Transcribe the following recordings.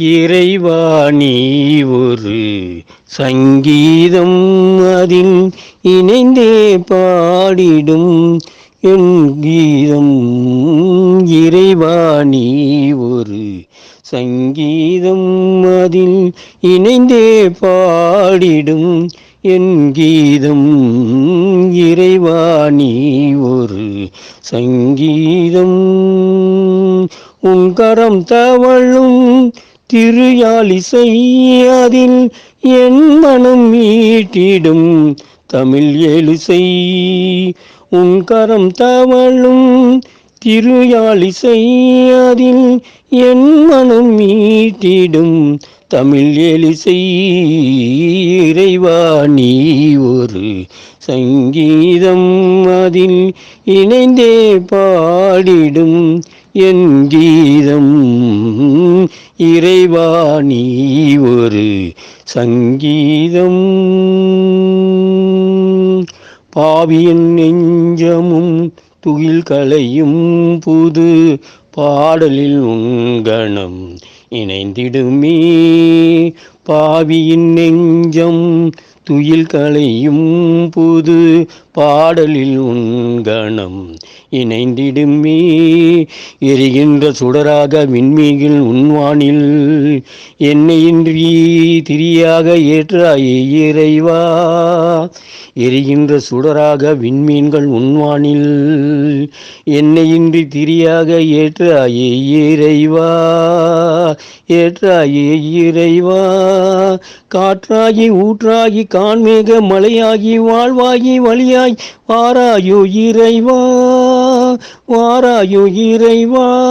இறைவா நீ ஒரு சங்கீதம் அதில் இணைந்தே பாடிடும். என் கீதம் இறைவா நீ ஒரு சங்கீதம் அதில் இணைந்தே பாடிடும். என் கீதம் இறைவா நீ ஒரு சங்கீதம். உன் கரம் தவழும் திருயாலிசை அதில் என் மனம் மீட்டிடும் தமிழ் எழுசை. உன் கரம் தவழும் திருயாலிசை அதில் என் மனம் மீட்டிடும் தமிழ் எலிசை இறைவா நீ ஒரு சங்கீதம் அதில் இணைந்தே பாடிடும் என் கீதம் இறைவா நீ ஒரு சங்கீதம். பாவியின் நெஞ்சமும் துகில் கலையும் புது பாடலில் உங்கணம் இணைந்திடுமே. பாவியின் நெஞ்சம் துயில் களையும் புது பாடலில் உண்கணம் இணைந்திடுமே. எரிகின்ற சுடராக விண்மீகில் உண்வானில் என்னையின்றி திரியாக ஏற்றாயே இறைவா. எரிகின்ற சுடராக விண்மீன்கள் உண்வானில் என்னையின்றி திரியாக ஏற்றாயே இறைவா. ஏற்றாயே இறைவா. காற்றாகி ஊற்றாகி கான்மேக மலையாகி வாழ்வாகி வழியாய் வாராயோ இறைவா. வாராயோ இறைவா.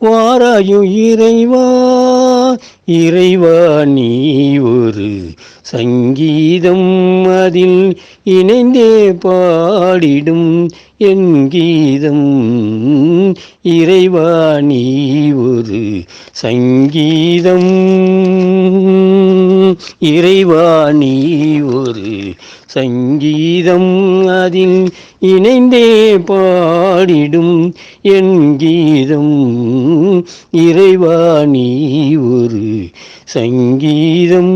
வாராயோ இறைவா. இறைவா நீ ஒரு சங்கீதம் அதில் இணைந்தே பாடிடும் என் கீதம். இறைவா நீ ஒரு சங்கீதம். இறைவா நீ ஒரு சங்கீதம் அதில் இணைந்தே பாடிடும் என் கீதம். இறைவா நீ ஒரு சங்கீதம்.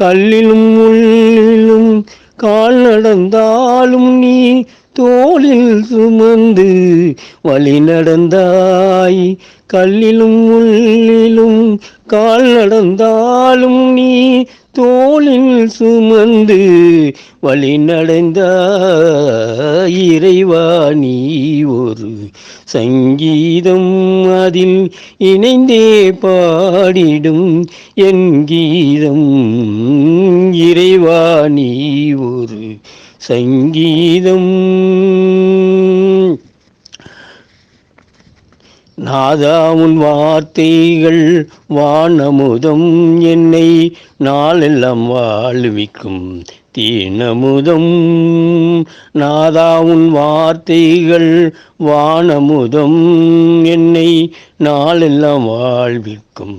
கல்லிலும் உள்ளிலும் கால் நடந்தாலும் நீ தோளில் சுமந்து வழி நடந்தாய். கல்லிலும் உள்ளிலும் கால் நடந்தாலும் நீ தோளில் சுமந்து வழி நடந்த இறைவா நீ ஒரு சங்கீதம் அதில் இணைந்தே பாடிடும் என் கீதம். இறைவா நீ ஒரு சங்கீதம். நாதா உன் வார்த்தைகள் வானமுதம் என்னை நாளெல்லாம் வாழ்விக்கும் தீனமுதம். நாதா உன் வார்த்தைகள் வானமுதம் என்னை நாளெல்லாம் வாழ்விக்கும்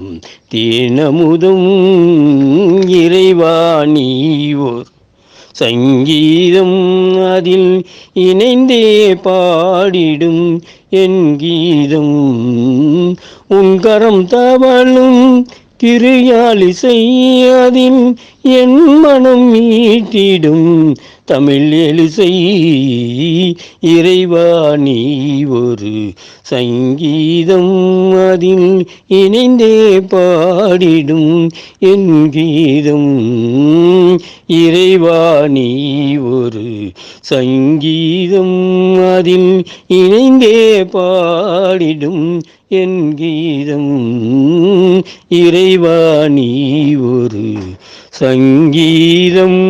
தீனமுதம். இறைவா நீ ஓர் சங்கீதம் அதில் இணைந்தே பாடிடும் என் கீதம். உங்கரம் தவளும் திருயாலிசை அதில் என் மனம் மீட்டிடும் தமிழ் எலிசை இறைவா நீ ஒரு சங்கீதம் அதில் இணைந்தே பாடிடும் என் கீதம். இறைவா நீ ஒரு சங்கீதம் அதில் இணைந்தே பாடிடும் என் கீதம் இறைவா நீ ஒரு சங்கீதம்.